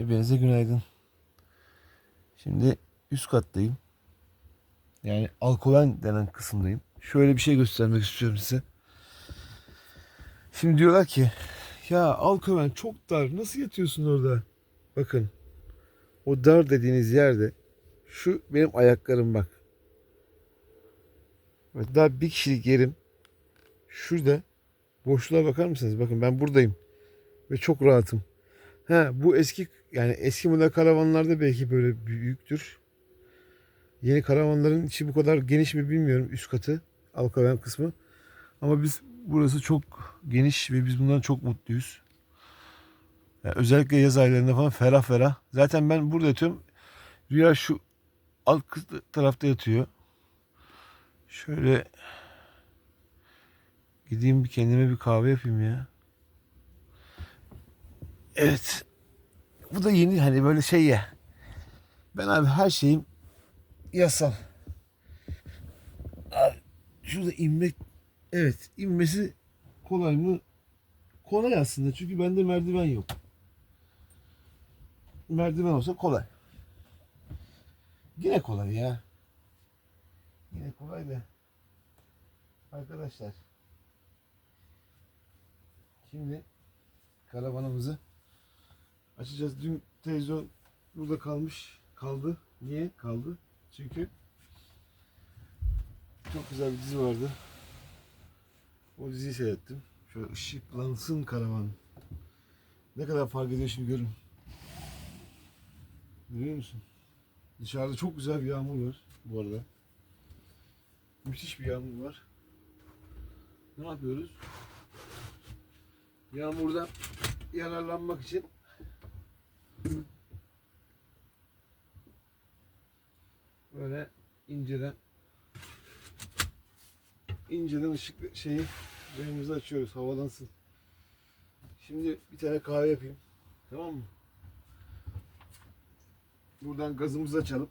Hepinize günaydın. Şimdi üst kattayım. Yani alkoven denen kısımdayım. Şöyle bir şey göstermek istiyorum size. Şimdi diyorlar ki ya alkoven çok dar nasıl yatıyorsun orada? Bakın o dar dediğiniz yerde şu benim ayaklarım bak. Evet, daha bir kişilik yerim şurada boşluğa bakar mısınız? Bakın ben buradayım ve çok rahatım. Ha bu eski yani eski model karavanlarda belki böyle büyüktür. Yeni karavanların içi bu kadar geniş mi bilmiyorum üst katı alkaven kısmı. Ama biz burası çok geniş ve biz bundan çok mutluyuz. Yani özellikle yaz aylarında falan ferah ferah. Zaten ben burada yatıyorum. Rüya şu alt tarafta yatıyor. Şöyle gideyim bir kendime bir kahve yapayım ya. Evet. Bu da yeni hani böyle şey ya. Ben abi her şeyim yasal. Abi, şurada inmek evet inmesi kolay mı? Kolay aslında çünkü bende merdiven yok. Merdiven olsa kolay. Yine kolay ya. Yine kolay da. Arkadaşlar. Şimdi karavanımızı açacağız. Dün televizyon burada kalmış. Kaldı. Niye kaldı? Çünkü çok güzel bir dizi vardı. O diziyi seyrettim. Şöyle ışıklansın karavan. Ne kadar fark ediyor şimdi görün. Görüyor musun? Dışarıda çok güzel bir yağmur var bu arada. Müthiş bir yağmur var. Ne yapıyoruz? Yağmurdan yararlanmak için böyle inceden inceden ışık şeyi camımızı açıyoruz havalansın. Şimdi bir tane kahve yapayım. Tamam mı? Buradan gazımızı açalım.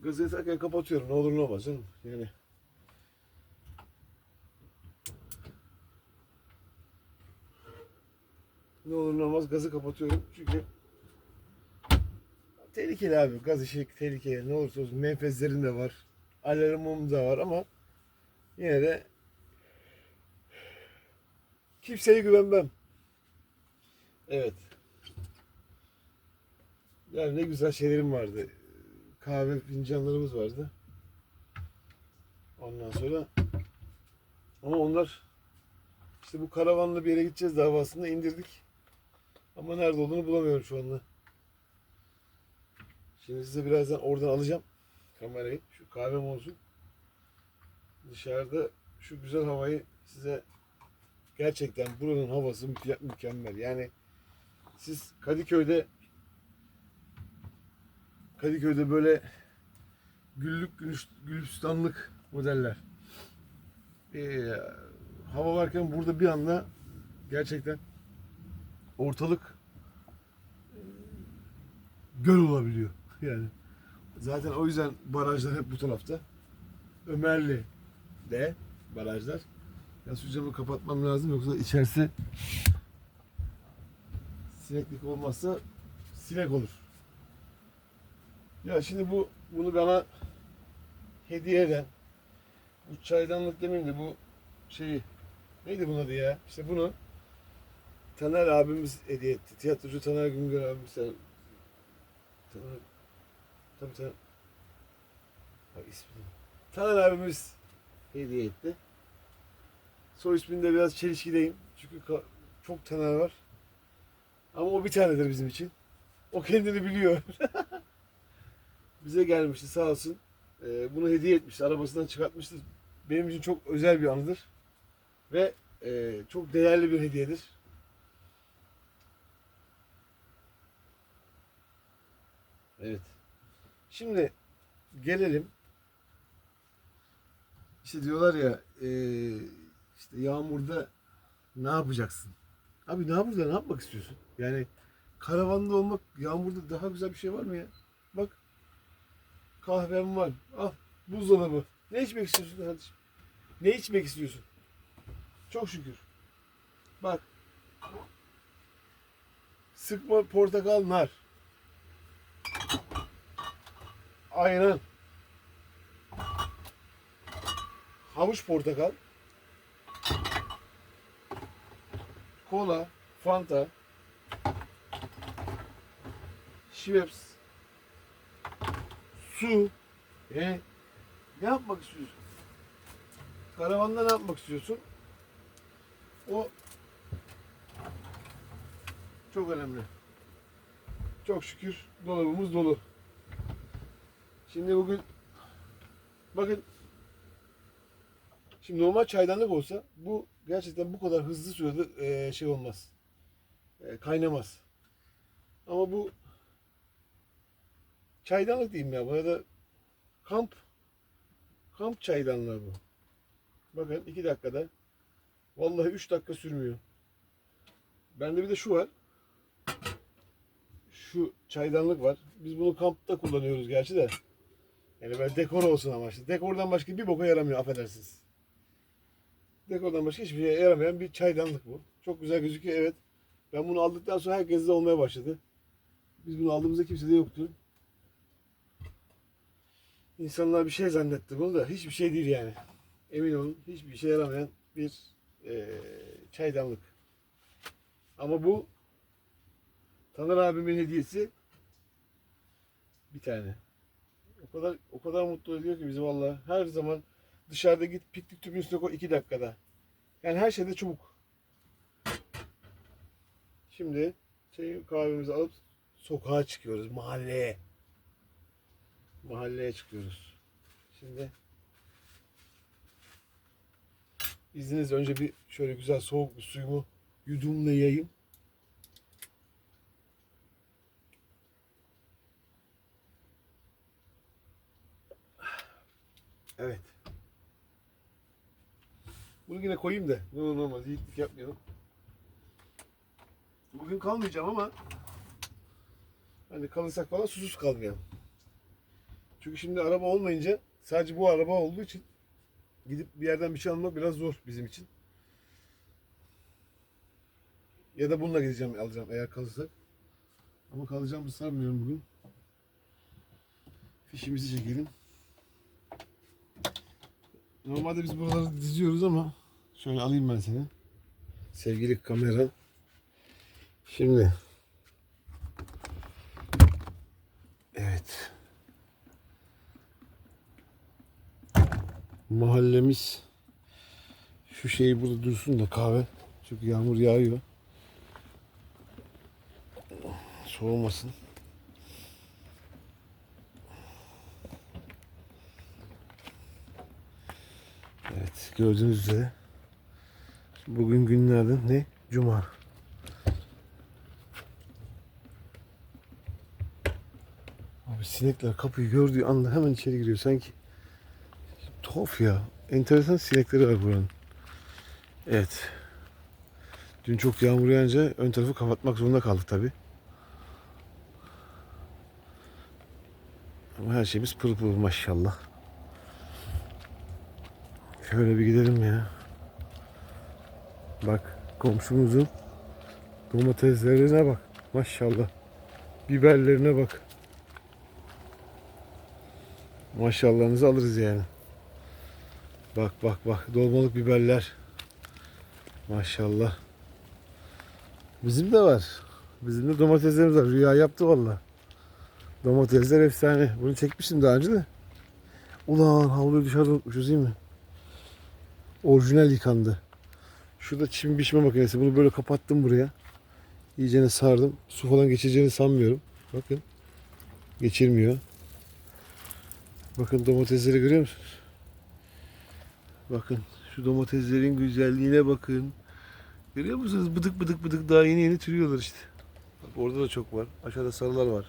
Gazı yatarken kapatıyorum. Ne olur ne olmaz canım. Yani ne olur ne olmaz gazı kapatıyorum. Çünkü tehlikeli abi. Gaz işi tehlikeli. Ne olursa olsun menfezlerin de var. Alarmım da var ama yine de kimseye güvenmem. Evet. Yani ne güzel şeylerim vardı. Kahve fincanlarımız vardı. Ondan sonra ama onlar işte bu karavanla bir yere gideceğiz davasında indirdik. Ama nerede olduğunu bulamıyorum şu anda. Şimdi size birazdan oradan alacağım kamerayı. Şu kahvem olsun. Dışarıda şu güzel havayı size gerçekten buranın havası müke- mükemmel. Yani siz Kadıköy'de Kadıköy'de böyle güllük gülüş, modeller. Ee, hava varken burada bir anda gerçekten ortalık e, göl olabiliyor. Yani zaten o yüzden barajlar hep bu tarafta. Ömerli de barajlar. Ya şu camı kapatmam lazım yoksa içerisi sineklik olmazsa sinek olur. Ya şimdi bu bunu bana hediye eden bu çaydanlık demeyeyim de bu şeyi neydi bunun adı ya? İşte bunu Taner abimiz hediye etti. Tiyatrocu Taner Güngör abimiz. Taner, tabii Taner. Bak ismini. Taner abimiz hediye etti. Soy isminde biraz çelişkideyim. Çünkü çok Taner var. Ama o bir tanedir bizim için. O kendini biliyor. Bize gelmişti sağ olsun. Ee, bunu hediye etmişti. Arabasından çıkartmıştı. Benim için çok özel bir anıdır. Ve e, çok değerli bir hediyedir. Evet. Şimdi gelelim. İşte diyorlar ya e, işte yağmurda ne yapacaksın? Abi yağmurda ne yapmak istiyorsun? Yani karavanda olmak yağmurda daha güzel bir şey var mı ya? Bak kahvem var. Al buzdolabı. Ne içmek istiyorsun kardeşim? Ne içmek istiyorsun? Çok şükür. Bak Sıkma portakal nar. Ayran. Havuç portakal. Kola, Fanta. Schweppes. Su. E, ne yapmak istiyorsun? Karavanda ne yapmak istiyorsun? O çok önemli. Çok şükür dolabımız dolu. Şimdi bugün bakın şimdi normal çaydanlık olsa bu gerçekten bu kadar hızlı sürede eee, şey olmaz. Eee, kaynamaz. Ama bu çaydanlık diyeyim ya. Buna da kamp kamp çaydanlığı bu. Bakın iki dakikada vallahi üç dakika sürmüyor. Bende bir de şu var. Şu çaydanlık var. Biz bunu kampta kullanıyoruz gerçi de. Yani böyle dekor olsun amaçlı. Dekordan başka bir boka yaramıyor affedersiniz. Dekordan başka hiçbir şeye yaramayan bir çaydanlık bu. Çok güzel gözüküyor evet. Ben bunu aldıktan sonra herkeste olmaya başladı. Biz bunu aldığımızda kimsede yoktu. İnsanlar bir şey zannetti bunu da hiçbir şey değil yani. Emin olun hiçbir işe yaramayan bir eee, çaydanlık. Ama bu Taner abimin hediyesi bir tane. O kadar o kadar mutlu ediyor ki bizi vallahi. Her zaman dışarıda git piknik tüpün üstüne koy iki dakikada. Yani her şeyde çabuk. Şimdi şey kahvemizi alıp sokağa çıkıyoruz mahalleye. Mahalleye çıkıyoruz. Şimdi İzninizle önce bir şöyle güzel soğuk bir suyumu yudumlayayım. Evet. Bunu yine koyayım da ne olur olmaz yiğitlik yapmayalım. Bugün kalmayacağım ama hani kalırsak falan susuz kalmayalım. Çünkü şimdi araba olmayınca sadece bu araba olduğu için gidip bir yerden bir şey almak biraz zor bizim için. Ya da bununla gideceğim alacağım eğer kalırsak. Ama kalacağımı sanmıyorum bugün. Fişimizi çekelim. Normalde biz buraları diziyoruz ama şöyle alayım ben seni. Sevgili kamera. Şimdi. Evet. Mahallemiz şu şeyi burada dursun da kahve. Çünkü yağmur yağıyor. Soğumasın. Evet gördüğünüz üzere bugün günlerden ne? Cuma. Abi sinekler kapıyı gördüğü anda hemen içeri giriyor sanki. Tuhaf ya. Enteresan sinekleri var buranın. Evet. Dün çok yağmur yağınca ön tarafı kapatmak zorunda kaldık tabi. Ama her şeyimiz pırıl pırıl maşallah. Şöyle bir gidelim ya. Bak komşumuzun domateslerine bak. Maşallah. Biberlerine bak. Maşallahınızı alırız yani. Bak bak bak dolmalık biberler. Maşallah. Bizim de var. Bizim de domateslerimiz var. Rüya yaptı valla. Domatesler efsane. Bunu çekmiştim daha önce de. Ulan havluyu dışarıda unutmuşuz değil mi? Orijinal yıkandı. Şurada çim biçme makinesi. Bunu böyle kapattım buraya. İyicene sardım. Su falan geçeceğini sanmıyorum. Bakın. Geçirmiyor. Bakın domatesleri görüyor musunuz? Bakın şu domateslerin güzelliğine bakın. Görüyor musunuz? Bıdık bıdık bıdık daha yeni yeni türüyorlar işte. Bak orada da çok var. Aşağıda sarılar var.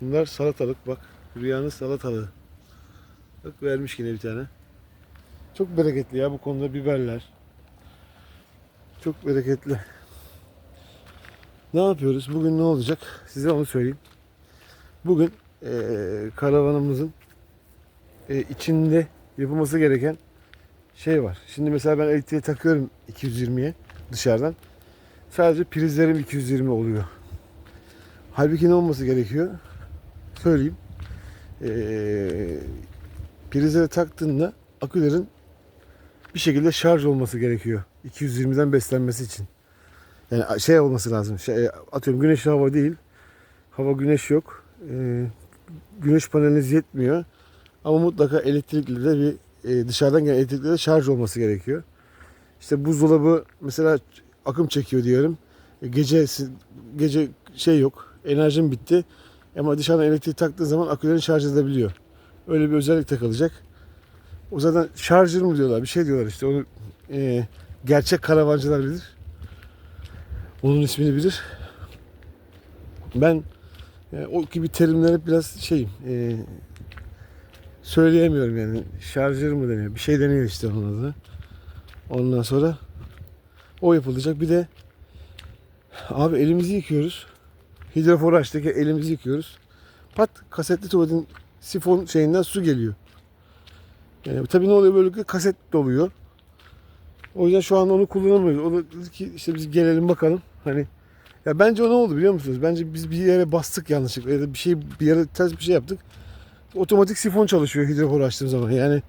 Bunlar salatalık bak. Rüyanın salatalığı. Bak vermiş yine bir tane. Çok bereketli ya bu konuda biberler. Çok bereketli. Ne yapıyoruz? Bugün ne olacak? Size onu söyleyeyim. Bugün eee karavanımızın eee, içinde yapılması gereken şey var. Şimdi mesela ben elektriği takıyorum 220'ye. dışarıdan. Sadece prizlerim 220 oluyor. Halbuki ne olması gerekiyor? Söyleyeyim. Ee, prizleri taktığında akülerin bir şekilde şarj olması gerekiyor. 220'den beslenmesi için. Yani şey olması lazım. Şey, atıyorum güneş hava değil. Hava güneş yok. Ee, güneş paneliniz yetmiyor. Ama mutlaka elektrikli de bir e, dışarıdan gelen elektrikli de şarj olması gerekiyor. İşte buzdolabı mesela akım çekiyor diyorum. E, Gece gece şey yok. Enerjim bitti. Ama dışarıdan elektrik taktığın zaman akülerini şarj edebiliyor. Öyle bir özellik takılacak. O zaten şarjır mı diyorlar bir şey diyorlar işte onu e, gerçek karavancılar bilir. Onun ismini bilir. Ben e, o gibi terimlere biraz şeyim e, söyleyemiyorum yani şarjır mı deniyor bir şey deniyor işte onun adına. Ondan sonra o yapılacak bir de abi elimizi yıkıyoruz. Hidrofor açtaki elimizi yıkıyoruz. Pat kasetli tuvaletin sifon şeyinden su geliyor. Yani tabii ne oluyor böylelikle kaset doluyor. O yüzden şu an onu kullanamıyoruz. O da dedi ki işte biz gelelim bakalım. Hani ya bence o ne oldu biliyor musunuz? Bence biz bir yere bastık yanlışlıkla ya da bir şey bir yere ters bir şey yaptık. Otomatik sifon çalışıyor hidrofor açtığım zaman. Yani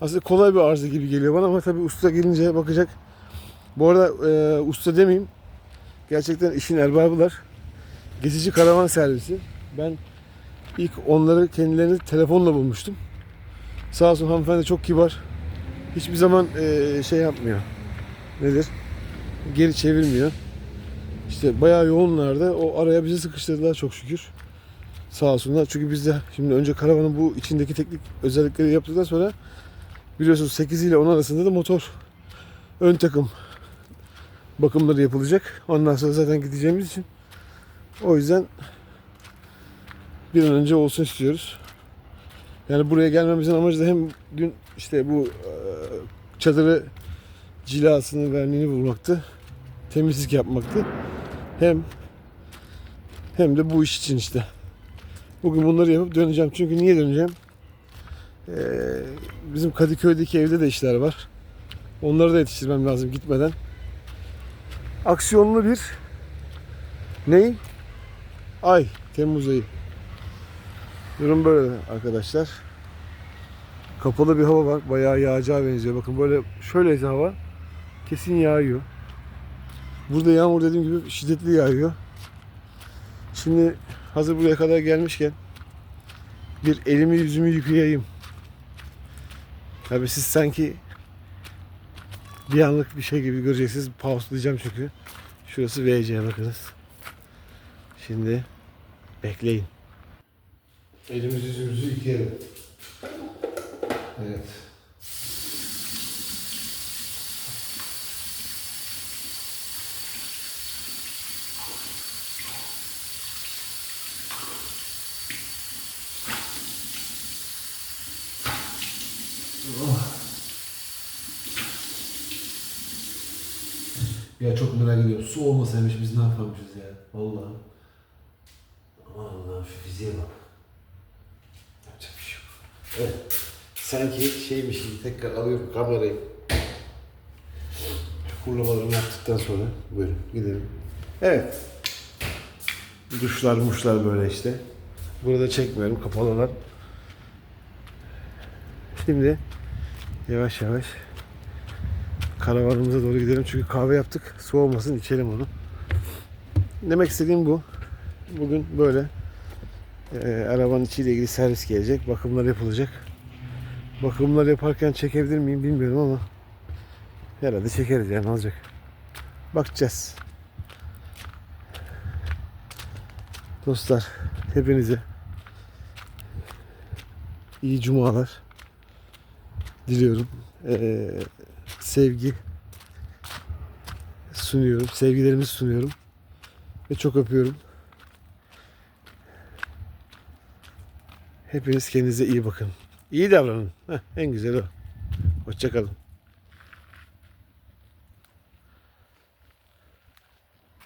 aslında kolay bir arıza gibi geliyor bana ama tabii usta gelince bakacak. Bu arada e, usta demeyeyim. Gerçekten işin erbabılar. Geçici karavan servisi. Ben ilk onları kendilerini telefonla bulmuştum. Sağ olsun hanımefendi çok kibar. Hiçbir zaman e, şey yapmıyor. Nedir? Geri çevirmiyor. İşte bayağı yoğunlardı. O araya bizi sıkıştırdılar çok şükür. Sağ olsunlar. Çünkü biz de şimdi önce karavanın bu içindeki teknik özellikleri yaptıktan sonra biliyorsunuz 8 ile 10 arasında da motor ön takım bakımları yapılacak. Ondan sonra zaten gideceğimiz için o yüzden bir an önce olsun istiyoruz. Yani buraya gelmemizin amacı da hem dün işte bu e, çadırı cilasını verniğini bulmaktı. Temizlik yapmaktı. Hem hem de bu iş için işte. Bugün bunları yapıp döneceğim. Çünkü niye döneceğim? Ee, bizim Kadıköy'deki evde de işler var. Onları da yetiştirmem lazım gitmeden. Aksiyonlu bir ney? Ay. Temmuz ayı. Durum böyle arkadaşlar. Kapalı bir hava var. Bayağı yağacağı benziyor. Bakın böyle şöyle hava. Kesin yağıyor. Burada yağmur dediğim gibi şiddetli yağıyor. Şimdi hazır buraya kadar gelmişken bir elimi yüzümü yıkayayım. Tabii siz sanki bir anlık bir şey gibi göreceksiniz. Pauselayacağım çünkü. Şurası VC bakınız. Şimdi bekleyin. Elimizi yüzümüzü yıkayalım. Evet. Ya çok merak ediyorum. Su olmasaymış biz ne yaparmışız ya? Vallahi. Allah şu fiziğe bak. Yapacak bir şey yok. Evet. Sanki şeymiş gibi tekrar alıyorum kamerayı. Şu kurulamalarımı yaptıktan sonra buyurun gidelim. Evet. Duşlar muşlar böyle işte. Burada çekmiyorum kapalılar. Şimdi yavaş yavaş karavanımıza doğru gidelim çünkü kahve yaptık. Soğumasın içelim onu. Demek istediğim bu. Bugün böyle e, arabanın içiyle ilgili servis gelecek. Bakımlar yapılacak. Bakımlar yaparken çekebilir miyim bilmiyorum ama herhalde çekeriz yani olacak. Bakacağız. Dostlar hepinize iyi cumalar diliyorum. Ee, sevgi sunuyorum. Sevgilerimi sunuyorum. Ve çok öpüyorum. Hepiniz kendinize iyi bakın. İyi davranın. Heh, en güzeli o. Hoşçakalın.